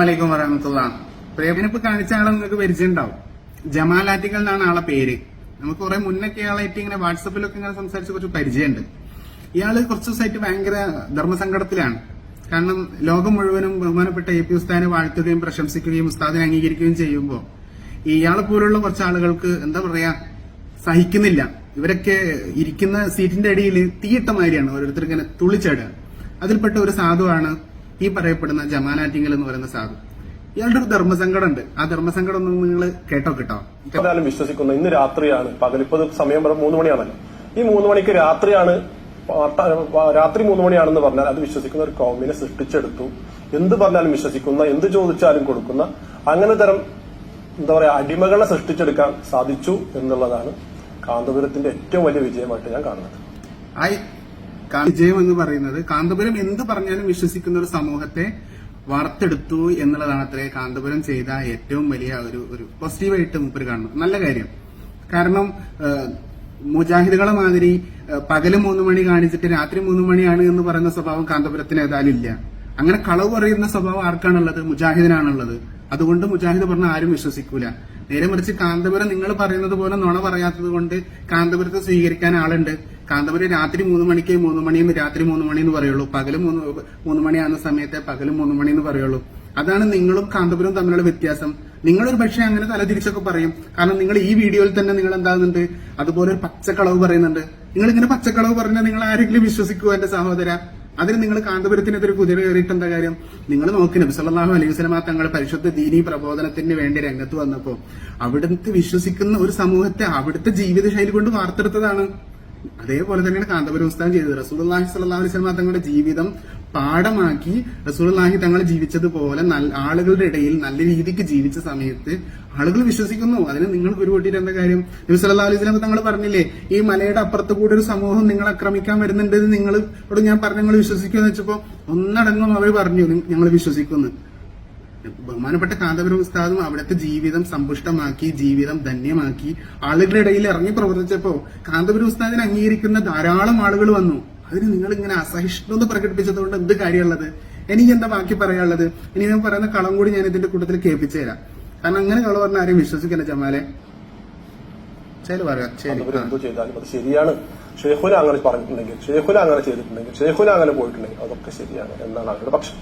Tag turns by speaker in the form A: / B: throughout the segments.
A: വലൈക്കും വറഹമത്തുള്ള. പ്രേമനിപ്പ് കാണിച്ച ആളെ നിങ്ങൾക്ക് പരിചയമുണ്ടാവും. ജമാൽ ആറ്റിക്കൽ എന്നാണ് ആളെ പേര്. നമുക്ക് കുറെ മുന്നൊക്കെ ആളായിട്ട് ഇങ്ങനെ വാട്സപ്പിലൊക്കെ ഇങ്ങനെ സംസാരിച്ച് കുറച്ച് പരിചയമുണ്ട്. ഇയാൾ കുറച്ച് ദിവസമായിട്ട് ഭയങ്കര ധർമ്മസങ്കടത്തിലാണ്. കാരണം ലോകം മുഴുവനും ബഹുമാനപ്പെട്ട എ പി ഉസ്താദിനെ വാഴ്ത്തുകയും പ്രശംസിക്കുകയും ഉസ്താദിനെ അംഗീകരിക്കുകയും ചെയ്യുമ്പോൾ ഇയാളെ പോലുള്ള കുറച്ച് ആളുകൾക്ക് എന്താ പറയാ സഹിക്കുന്നില്ല. ഇവരൊക്കെ ഇരിക്കുന്ന സീറ്റിന്റെ അടിയിൽ തീയിട്ട മാതിരിയാണ് ഓരോരുത്തർ ഇങ്ങനെ തുള്ളിച്ചാടുക. അതിൽപ്പെട്ട ഒരു സാധുവാണ് ഈ പറയപ്പെടുന്ന ജമാനാറ്റിങ്ങൽ എന്ന് പറയുന്ന സാധു. ഇയാളുടെ ഒരു ധർമ്മസങ്കടം ഉണ്ട്. ആ ധർമ്മസങ്കടം ഒന്ന് നിങ്ങൾ കേട്ടോ കേട്ടോ.
B: എന്തായാലും വിശ്വസിക്കുന്നു. ഇന്ന് രാത്രിയാണ്. പകലിപ്പത് സമയം പറഞ്ഞ മൂന്ന് മണിയാണല്ലോ. ഈ മൂന്ന് മണിക്ക് രാത്രിയാണ് രാത്രി മൂന്ന് മണിയാണെന്ന് പറഞ്ഞാൽ അത് വിശ്വസിക്കുന്ന ഒരു കോമിനെ സൃഷ്ടിച്ചെടുത്തു. എന്ത് പറഞ്ഞാലും വിശ്വസിക്കുന്ന എന്ത് ചോദിച്ചാലും കൊടുക്കുന്ന അങ്ങനെ തരം എന്താ പറയാ അടിമകളെ സൃഷ്ടിച്ചെടുക്കാൻ സാധിച്ചു എന്നുള്ളതാണ് കാന്തപുരത്തിന്റെ ഏറ്റവും വലിയ വിജയമായിട്ട് ഞാൻ കാണുന്നത്.
A: വിജയം എന്ന് പറയുന്നത് കാന്തപുരം എന്ത് പറഞ്ഞാലും വിശ്വസിക്കുന്ന ഒരു സമൂഹത്തെ വാർത്തെടുത്തു എന്നുള്ളതാണ് അത്രേ കാന്തപുരം ചെയ്ത ഏറ്റവും വലിയ ഒരു ഒരു പോസിറ്റീവായിട്ട് മൂപ്പര് കാണുന്നത്. നല്ല കാര്യം. കാരണം മുജാഹിദുകളെ മാതിരി പകൽ മൂന്ന് മണി കാണിച്ചിട്ട് രാത്രി മൂന്ന് മണിയാണ് എന്ന് പറയുന്ന സ്വഭാവം കാന്തപുരത്തിന് ഏതായാലും ഇല്ല. അങ്ങനെ കളവ് പറയുന്ന സ്വഭാവം ആർക്കാണുള്ളത്? മുജാഹിദിനാണുള്ളത്. അതുകൊണ്ട് മുജാഹിദ് പറഞ്ഞ ആരും വിശ്വസിക്കൂല. നേരെ മറിച്ച് കാന്തപുരം നിങ്ങൾ പറയുന്നത് പോലെ നുണ പറയാത്തത് കൊണ്ട് കാന്തപുരത്തെ സ്വീകരിക്കാൻ ആളുണ്ട്. കാന്തപുരം രാത്രി മൂന്ന് മണിക്ക് മൂന്ന് മണിന്ന് രാത്രി മൂന്ന് മണി എന്ന് പറയുള്ളൂ. പകൽ മൂന്ന് മൂന്ന് മണിയാകുന്ന സമയത്തെ പകൽ മൂന്ന് മണി എന്ന് പറയുള്ളൂ. അതാണ് നിങ്ങളും കാന്തപുരവും തമ്മിലുള്ള വ്യത്യാസം. നിങ്ങളൊരു പക്ഷേ അങ്ങനെ തലതിരിച്ചൊക്കെ പറയും. കാരണം നിങ്ങൾ ഈ വീഡിയോയിൽ തന്നെ നിങ്ങൾ എന്താകുന്നുണ്ട്? അതുപോലെ ഒരു പച്ചക്കളവ് പറയുന്നുണ്ട്. നിങ്ങൾ ഇങ്ങനെ പച്ചക്കളവ് പറഞ്ഞാൽ നിങ്ങൾ ആരെങ്കിലും വിശ്വസിക്കുമോ എന്റെ സഹോദര? അതിന് നിങ്ങൾ കാന്തപുരത്തിനെതിരെ കുതിര കയറിയിട്ട് എന്താ കാര്യം? നിങ്ങൾ നോക്കി സല്ലല്ലാഹു അലൈഹി വസല്ലമ തങ്ങൾ പരിശുദ്ധ ദീനി പ്രബോധനത്തിന് വേണ്ടി രംഗത്ത് വന്നപ്പോ അവിടുത്തെ വിശ്വസിക്കുന്ന ഒരു സമൂഹത്തെ അവിടുത്തെ ജീവിത ശൈലി കൊണ്ട് വാർത്തെടുത്തതാണ്. അതേപോലെ തന്നെയാണ് കാന്തപുരം ഉസ്താദ് ചെയ്തത്. റസൂലുള്ളാഹി സ്വല്ലല്ലാഹു അലൈഹി വസല്ലമ തങ്ങളുടെ ജീവിതം പാഠമാക്കി റസൂലുള്ളാഹി തങ്ങൾ ജീവിച്ചതുപോലെ ആളുകളുടെ ഇടയിൽ നല്ല രീതിക്ക് ജീവിച്ച സമയത്ത് ആളുകൾ വിശ്വസിക്കുന്നു. അതിന് നിങ്ങൾ ഉരുപൊട്ടിയിട്ട് എന്താ കാര്യം? നബി സല്ലാ അലൈഹി തങ്ങൾ പറഞ്ഞില്ലേ ഈ മലയുടെ അപ്പുറത്ത് കൂടെ ഒരു സമൂഹം നിങ്ങൾ ആക്രമിക്കാൻ വരുന്നുണ്ടെന്ന് നിങ്ങൾ ഇവിടെ ഞാൻ പറഞ്ഞു നിങ്ങൾ വിശ്വസിക്കുമെന്ന് വെച്ചപ്പോ ഒന്നടങ്കം അവർ പറഞ്ഞു ഞങ്ങൾ വിശ്വസിക്കുന്നു. ബഹുമാനപ്പെട്ട കാന്തപുരം ഉസ്താദും അവിടുത്തെ ജീവിതം സമ്പുഷ്ടമാക്കി ജീവിതം ധന്യമാക്കി ആളുകളുടെ ഇടയിൽ ഇറങ്ങി പ്രവർത്തിച്ചപ്പോ കാന്തപുരം ഉസ്താദിനെ അംഗീകരിക്കുന്ന ധാരാളം ആളുകൾ വന്നു. അതിന് നിങ്ങൾ ഇങ്ങനെ അസഹിഷ്ണുത പ്രകടിപ്പിച്ചതുകൊണ്ട് എന്ത് കാര്യമുള്ളത്? എനിക്ക് എന്താ ബാക്കി പറയാനുള്ളത്? ഇനി ഞാൻ പറയുന്ന കളം കൂടി ഞാൻ ഇതിന്റെ കൂട്ടത്തിൽ കേൾപ്പിച്ചു തരാം കാരണം അങ്ങനെ കള പറഞ്ഞ ആരെയും വിശ്വസിക്കില്ല ജമാലെ. ശരി പറയാം
B: ശരിയാണ്. അങ്ങനെ പറഞ്ഞിട്ടുണ്ടെങ്കിൽ അങ്ങനെ ചെയ്തിട്ടുണ്ടെങ്കിൽ അങ്ങനെ പോയിട്ടുണ്ടെങ്കിൽ അതൊക്കെ ശരിയാണ് എന്നാണ് അവരുടെ പക്ഷം.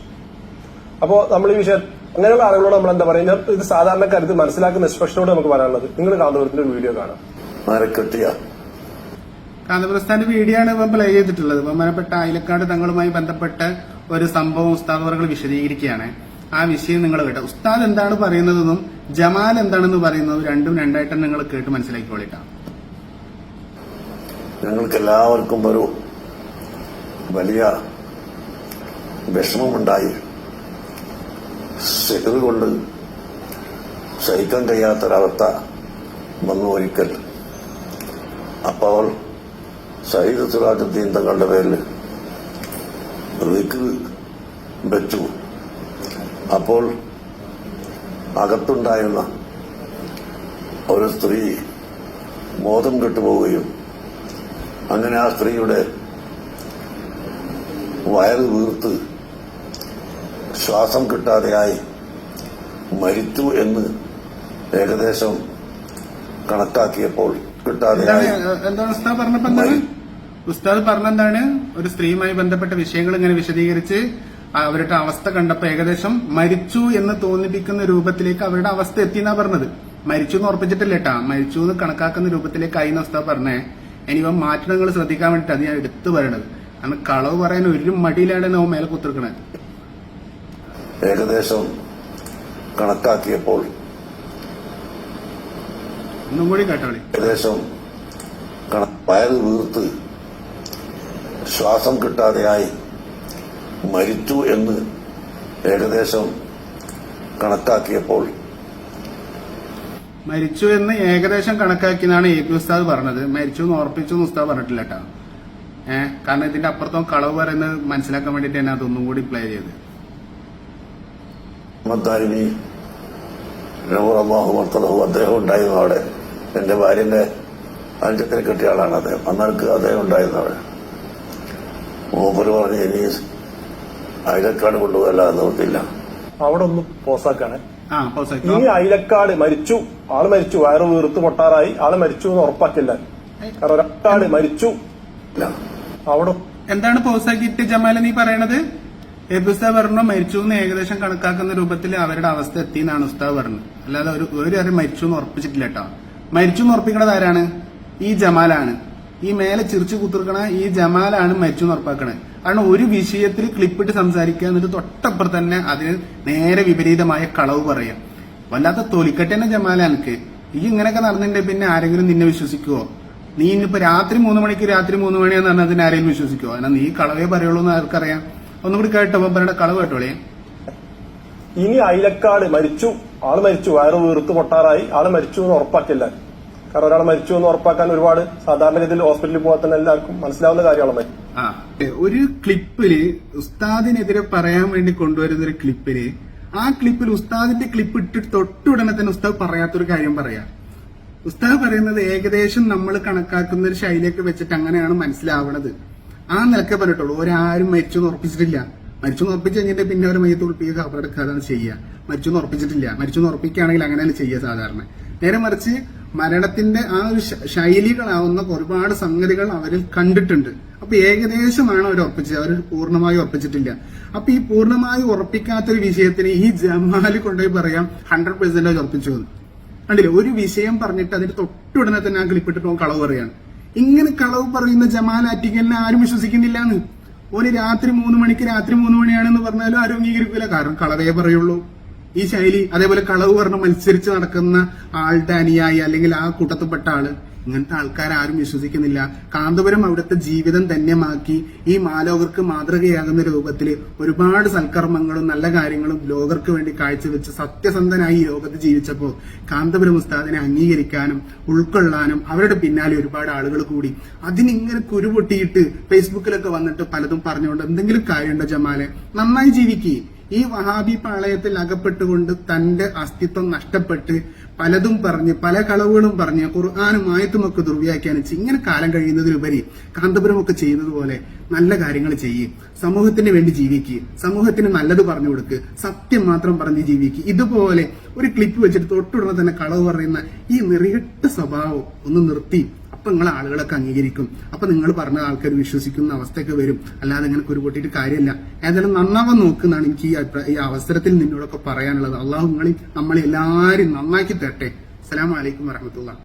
B: അപ്പോ നമ്മൾ ഈ വിഷയം അങ്ങനെയുള്ള ആളുകളോട് നമ്മൾ എന്താ പറയുക? ഇത് സാധാരണക്കാരത്ത് മനസ്സിലാക്കുന്ന നിഷ്പക്ഷനോട് നമുക്ക് പറയാനുള്ളത്. നിങ്ങൾ കാന്തപുരത്തിന്റെ ഒരു വീഡിയോ കാണാം.
A: കാന്തപുരസ്ഥാന്റെ വീഡിയോ ആണ് ഇപ്പം പ്ലേ ചെയ്തിട്ടുള്ളത്. ബഹുമാനപ്പെട്ട ആയിലക്കാട് തങ്ങളുമായി ബന്ധപ്പെട്ട് ഒരു സംഭവം ഉസ്താദ് വർകൾ വിശദീകരിക്കുകയാണ്. ആ വിഷയം നിങ്ങൾ കേട്ടോ. ഉസ്താദ് എന്താണ് പറയുന്നതെന്നും ജമാൽ എന്താണെന്ന് പറയുന്നതും രണ്ടും രണ്ടായിട്ടും നിങ്ങൾ കേട്ട് മനസ്സിലാക്കിക്കോളിട്ടാ.
C: ഞങ്ങൾക്ക് എല്ലാവർക്കും ഒരു വലിയ വിഷമമുണ്ടായിരുന്നു സെഹർ കൊണ്ട് സഹിക്കാൻ കഴിയാത്തൊരവസ്ഥ വന്നു ഒരിക്കൽ. അപ്പോൾ സയ്യിദ് സിറാജുദ്ദീൻ തങ്ങളുടെ പേരിൽ റിക്ക് വെച്ചു. അപ്പോൾ അകത്തുണ്ടായിരുന്ന ഒരു സ്ത്രീ ബോധം കെട്ടുപോവുകയും അങ്ങനെ ആ സ്ത്രീയുടെ വയറ് വീർത്ത് ശ്വാസം കിട്ടാതെയായി മരിച്ചു എന്ന് ഏകദേശം കണക്കാക്കിയപ്പോൾ
A: കിട്ടാതെ
C: കിട്ടാതെയായി
A: എന്താണ് ഉസ്താദ് പറഞ്ഞെന്താണ്? ഒരു സ്ത്രീയുമായി ബന്ധപ്പെട്ട വിഷയങ്ങൾ ഇങ്ങനെ വിശദീകരിച്ച് അവരുടെ അവസ്ഥ കണ്ടപ്പോ ഏകദേശം മരിച്ചു എന്ന് തോന്നിപ്പിക്കുന്ന രൂപത്തിലേക്ക് അവരുടെ അവസ്ഥ എത്തിയെന്നാ പറഞ്ഞത്. മരിച്ചു എന്ന് ഉറപ്പിച്ചിട്ടില്ല കേട്ടാ. മരിച്ചു എന്ന് കണക്കാക്കുന്ന രൂപത്തിലേക്കായി എന്ന് ഉസ്താദ് പറഞ്ഞേ. ഇനിയിപ്പം മാറ്റണങ്ങൾ ശ്രദ്ധിക്കാൻ വേണ്ടിട്ട് അത് ഞാൻ എടുത്തു പറയണത്. കാരണം കളവ് പറയാൻ ഒരു മടിയിലാണ് നോ മേലെ കുത്തിർക്കണത്
C: ഏകദേശം കണക്കാക്കിയപ്പോൾ ഏകദേശം വയറ് വീർത്ത് ശ്വാസം കിട്ടാതെയായി മരിച്ചു എന്ന് ഏകദേശം കണക്കാക്കിയപ്പോൾ
A: മരിച്ചു എന്ന് ഏകദേശം കണക്കാക്കിയെന്നാണ് എ പി ഉസ്താദ് പറഞ്ഞത്. മരിച്ചു എന്ന് ഉറപ്പിച്ചു എന്ന് ഉസ്താദ് പറഞ്ഞിട്ടില്ല കേട്ടോ. ഏഹ് കാരണം ഇതിന്റെ അപ്പുറത്തോ കളവ് പറയുന്നത് മനസ്സിലാക്കാൻ വേണ്ടിട്ട് തന്നെ അതൊന്നും കൂടി പ്ലേ ചെയ്ത്
C: മദ്ദാരിനി അള്ളാഹു മർത്തലഹു അദ്ദേഹം ഉണ്ടായിരുന്നു അവിടെ. എന്റെ ഭാര്യന്റെ അഞ്ചത്തിന് കെട്ടിയ ആളാണ് അദ്ദേഹം. അന്നേർക്ക് അദ്ദേഹം ഉണ്ടായിരുന്നു അവിടെ. മൂപ്പര് പറഞ്ഞ് ഇനി അയലക്കാട് കൊണ്ടുപോകല്ലാതെ നിർത്തില്ല
B: അവിടെ ഒന്ന് പോസാക്കാണ്. ഇനി അയിലക്കാട് മരിച്ചു. ആൾ മരിച്ചു. വയറ് വീർത്ത് പൊട്ടാറായി ആൾ മരിച്ചു എന്ന് ഉറപ്പാക്കില്ല. കാരണം ഒരാൾ മരിച്ചു. അവിടെ
A: എന്താണ് പോസാക്കിയിട്ട് ജമാല നീ പറയണത്? എബുസ്ത പറഞ്ഞു മരിച്ചു എന്ന് ഏകദേശം കണക്കാക്കുന്ന രൂപത്തിൽ അവരുടെ അവസ്ഥ എത്തി എന്നാണ് ഉസ്താദ് പറഞ്ഞത്. അല്ലാതെ ഒരു ഒരു കാര്യം മരിച്ചു എന്ന് ഉറപ്പിച്ചിട്ടില്ല കേട്ടോ. മരിച്ചു എന്ന് ഉറപ്പിക്കണത് ആരാണ്? ഈ ജമാലാണ്. ഈ മേലെ ചിരിച്ചു കുത്തിർക്കണ ഈ ജമാലാണ് മരിച്ചു എന്ന് ഉറപ്പാക്കണത്. കാരണം ഒരു വിഷയത്തിൽ ക്ലിപ്പിട്ട് സംസാരിക്കുക എന്നിട്ട് തൊട്ടപ്പുറം തന്നെ അതിന് നേരെ വിപരീതമായ കളവ് പറയാം വല്ലാത്ത തൊലിക്കട്ടെ തന്നെ ജമാല ഈ ഇങ്ങനെയൊക്കെ നടന്നിട്ടുണ്ടെങ്കിൽ പിന്നെ ആരെങ്കിലും നിന്നെ വിശ്വസിക്കുവോ? നീ ഇന്നിപ്പോ രാത്രി മൂന്ന് മണിക്ക് രാത്രി മൂന്ന് മണിയെന്ന് പറഞ്ഞാൽ അതിന് ആരെങ്കിലും വിശ്വസിക്കുവോ? അതിനാ നീ കളവേ പറയുള്ളൂ എന്ന് ആർക്കറിയാം. ഒന്നുകൂടി കേട്ടോ പറയണ കളവ് കേട്ടോളേ
B: ഇനി അയിലക്കാട് മരിച്ചു. ആൾ മരിച്ചു. വയറ് വീർത്ത് പൊട്ടാറായി. ആൾ മരിച്ചു എന്ന് ഉറപ്പാക്കില്ല. കാരണം ഒരാൾ മരിച്ചു എന്ന് ഉറപ്പാക്കാൻ ഒരുപാട് സാധാരണഗതിയിൽ ഹോസ്പിറ്റലിൽ പോകാൻ തന്നെ എല്ലാവർക്കും മനസ്സിലാവുന്ന കാര്യമാണ്.
A: ആ ഒരു ക്ലിപ്പിൽ ഉസ്താദിനെതിരെ പറയാൻ വേണ്ടി കൊണ്ടുവരുന്ന ഒരു ക്ലിപ്പിൽ ആ ക്ലിപ്പിൽ ഉസ്താദിന്റെ ക്ലിപ്പ് ഇട്ടിട്ട് തൊട്ടുടനെ തന്നെ ഉസ്താദ് പറയാത്തൊരു കാര്യം പറയാം. ഉസ്താദ് പറയുന്നത് ഏകദേശം നമ്മൾ കണക്കാക്കുന്ന ഒരു ശൈലിയൊക്കെ വെച്ചിട്ട് അങ്ങനെയാണ് മനസ്സിലാവണത്. ആ നിലക്കെ പറഞ്ഞിട്ടുള്ളൂ. ഒരാരും മരിച്ചു എന്ന് ഉറപ്പിച്ചിട്ടില്ല. മരിച്ചു എന്ന് ഉറപ്പിച്ച് കഴിഞ്ഞിട്ട് പിന്നെ ഒരു മയ്യത്ത് ഉറപ്പിക്കുക കബറെടുക്കുക അതാണ് ചെയ്യുക. മരിച്ചു എന്ന് ഉറപ്പിച്ചിട്ടില്ല. മരിച്ചു എന്ന് ഉറപ്പിക്കുകയാണെങ്കിൽ അങ്ങനെയാണ് ചെയ്യുക സാധാരണ. നേരെ മറിച്ച് മരണത്തിന്റെ ആ ഒരു ശൈലികളാവുന്ന ഒരുപാട് സംഗതികൾ അവരിൽ കണ്ടിട്ടുണ്ട്. അപ്പൊ ഏകദേശമാണ് അവർ ഉറപ്പിച്ചത്. അവർ പൂർണമായി ഉറപ്പിച്ചിട്ടില്ല. അപ്പൊ ഈ പൂർണമായി ഉറപ്പിക്കാത്തൊരു വിഷയത്തിന് ഈ ജമാൽ കൊണ്ടുപോയി പറയാം ഹൺഡ്രഡ് പെർസെന്റേജ് ഉറപ്പിച്ചു കണ്ടില്ലേ? ഒരു വിഷയം പറഞ്ഞിട്ട് അതിന്റെ തൊട്ടുടനെ തന്നെ ആ ക്ലിപ്പിട്ടിട്ട് കളവ് പറയാണ് ഇങ്ങനെ കളവ് പറയുന്ന ജമാൽ ആറ്റിക്കലിനെ ആരും വിശ്വസിക്കുന്നില്ല എന്ന് ഓന് രാത്രി മൂന്ന് മണിക്ക് രാത്രി മൂന്ന് മണിയാണെന്ന് പറഞ്ഞാലും ആരും അംഗീകരിക്കില്ല കാരണം കളവേ പറയുള്ളൂ. ഈ ശൈലി അതേപോലെ കളവ് പറഞ്ഞ് മത്സരിച്ച് നടക്കുന്ന ആളുടെ അനുയായി അല്ലെങ്കിൽ ആ കൂട്ടത്തിൽപ്പെട്ട ആൾ. ഇങ്ങനത്തെ ആൾക്കാരെ ആരും വിശ്വസിക്കുന്നില്ല. കാന്തപുരം അവിടുത്തെ ജീവിതം ധന്യമാക്കി ഈ മാലോകർക്ക് മാതൃകയാകുന്ന രൂപത്തിൽ ഒരുപാട് സൽക്കർമ്മങ്ങളും നല്ല കാര്യങ്ങളും ലോകർക്ക് വേണ്ടി കാഴ്ചവെച്ച് സത്യസന്ധനായി ഈ ലോകത്ത് ജീവിച്ചപ്പോൾ കാന്തപുരം ഉസ്താദിനെ അംഗീകരിക്കാനും ഉൾക്കൊള്ളാനും അവരുടെ പിന്നാലെ ഒരുപാട് ആളുകൾ കൂടി. അതിനിങ്ങനെ കുരുപൊട്ടിയിട്ട് ഫേസ്ബുക്കിലൊക്കെ വന്നിട്ട് പലതും പറഞ്ഞുകൊണ്ട് എന്തെങ്കിലും കാര്യമുണ്ടോ ജമാലെ? നന്നായി ജീവിക്കുക ഈ വഹാബി പാളയത്തിൽ അകപ്പെട്ടുകൊണ്ട് തന്റെ അസ്തിത്വം നഷ്ടപ്പെട്ട് പലതും പറഞ്ഞ് പല കളവുകളും പറഞ്ഞ് ഖുർആാനും ആയത്തുമൊക്കെ ദുർവ്യാഖ്യാനിച്ച് ഇങ്ങനെ കാലം കഴിയുന്നതിലുപരി കാന്തപുരമൊക്കെ ചെയ്യുന്നത് പോലെ നല്ല കാര്യങ്ങൾ ചെയ്യും സമൂഹത്തിന് വേണ്ടി ജീവിക്കുക സമൂഹത്തിന് നല്ലത് പറഞ്ഞു കൊടുക്കുക സത്യം മാത്രം പറഞ്ഞ് ജീവിക്കുക ഇതുപോലെ ഒരു ക്ലിപ്പ് വെച്ചിട്ട് തൊട്ടുടനെ തന്നെ കളവ് പറയുന്ന ഈ നിറികെട്ട സ്വഭാവം ഒന്ന് നിർത്തി. അപ്പൊ നിങ്ങൾ ആളുകളൊക്കെ അംഗീകരിക്കും. അപ്പൊ നിങ്ങൾ പറഞ്ഞ ആൾക്കാർ വിശ്വസിക്കുന്ന അവസ്ഥയൊക്കെ വരും. അല്ലാതെ ഇങ്ങനെ കുരുപൊട്ടിയിട്ട് കാര്യമില്ല. ഏതായാലും നന്നാവാൻ നോക്കുന്നതാണ് എനിക്ക് ഈ ഈ അവസരത്തിൽ നിന്നോടൊക്കെ പറയാനുള്ളത്. അള്ളാഹു നിങ്ങളെ നമ്മളെ എല്ലാരും നന്നാക്കി തരട്ടെ. അസ്സലാമു അലൈക്കും വറഹമത്തുള്ള